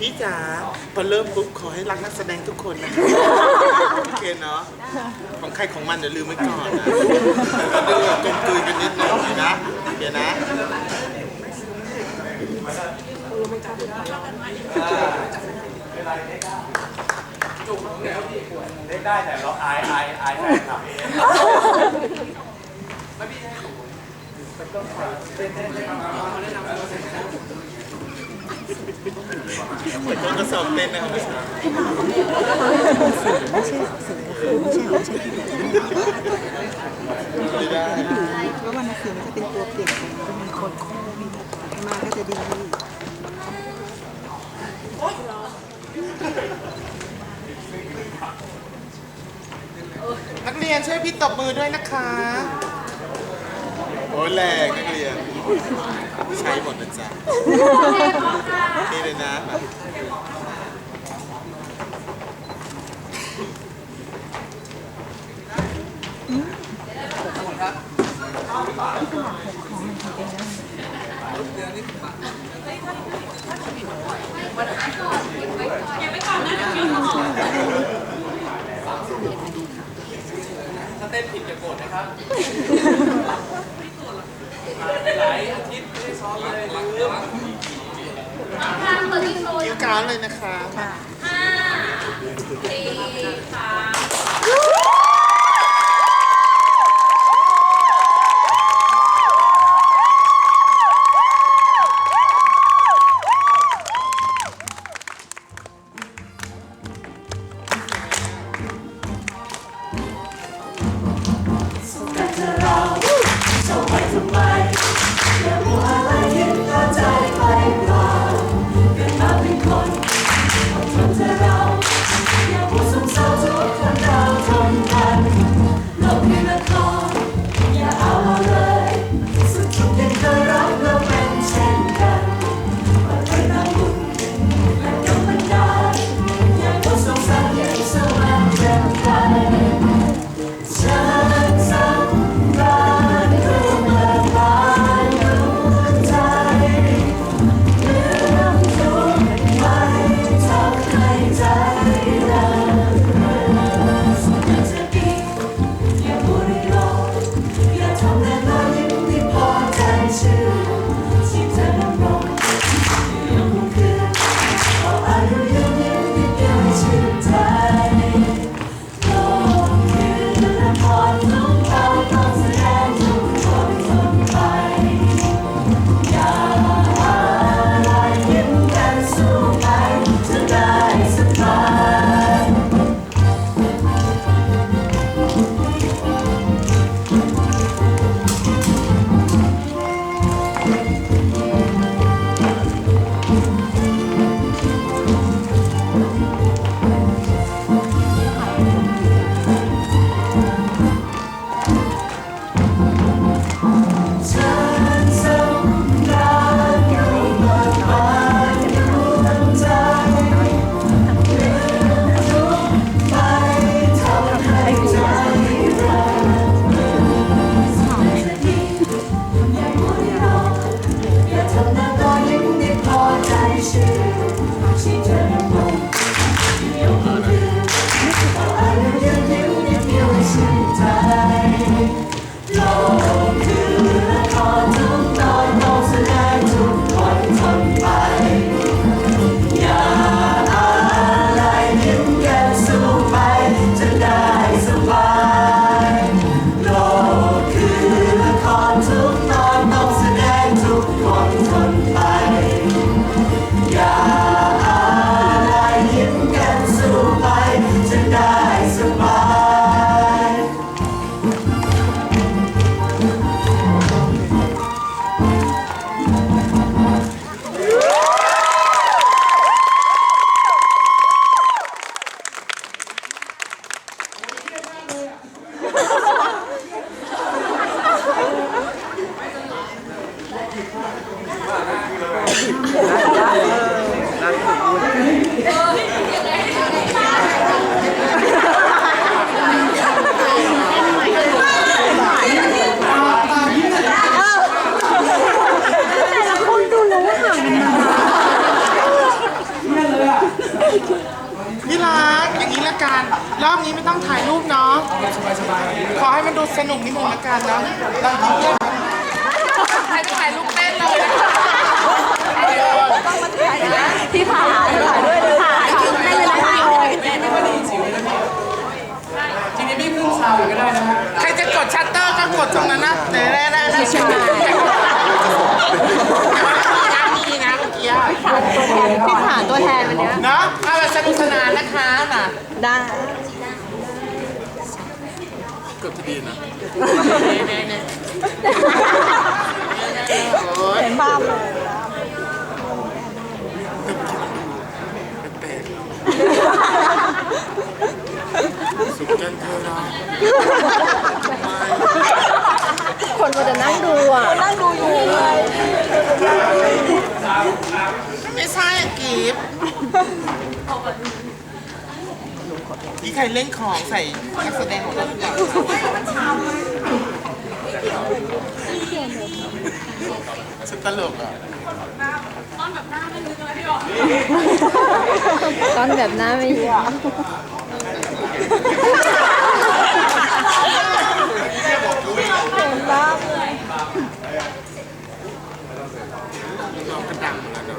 พี่จ๋าพอเริ่มปุ๊บขอให้รักนักแสดงทุกคนนะ โอเคเนาะของใครของมันเดี๋ยวลืมไว้ก่อนนะดูแบบกลมกลืนกันนิดหน่อยนะเดี๋ยวนะเล่นได้แต่เราอายอายอายแฟนคลับเองเหมือนโดนก ระสอบเต้นนะครับไม่ใช่สื่อไม่ใช่ไม่ใช่ที่ดูไม่ได้เพราะว่านักสื่อมันจะเป็นตัวเปลี่ยนคนก็มีคนโค้มีมาก็จะดีนักเรียนช่วยพี่ตบมือด้วยนะคะ โอ้ยแรงนักเรียน ใช้หมดนะจ๊ะนี่เลยนะ ถ้าเต้นผิดอย่าโกรธนะครับหลายอาทิตย์ไม่ได้ซ้อมเลยลืมคิ้วกราวเลยนะคะเแต่ละรอย่างนี้ละกันรอบนี้ไม่ต้องถ่ายรูปเนาะขอให้มันดูสนุกนิดนึงละกันเนาะเรายไปถ่ายรูป กี้พี่ผ่าตัวแทนวันเนี้ยเนาะเอาแบบสนุกสนานนะคะน่ะได้กดจะดีนะเห็นภาพเลยแปลกสุดกันเธอเนาะ คนก็จะนั่งดูอะ นั่งดูอยู่เลย ไม่ใช่อะกีฟ นี่ใครเล่นของใส่นักแสดงของเราหรือเปล่าฉันตลกอะตอนแบบหน้าไม่เยอะ น้องกระดังแล้วเนาะ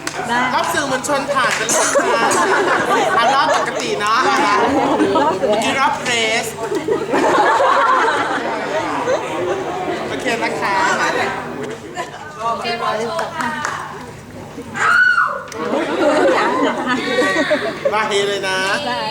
รอบสื่อมวลชนผ่านไปแล้วค่ะอันรอบปกติเนาะนี่รอบเพรสโอเคนะคะมาเฮเลยนะ ได้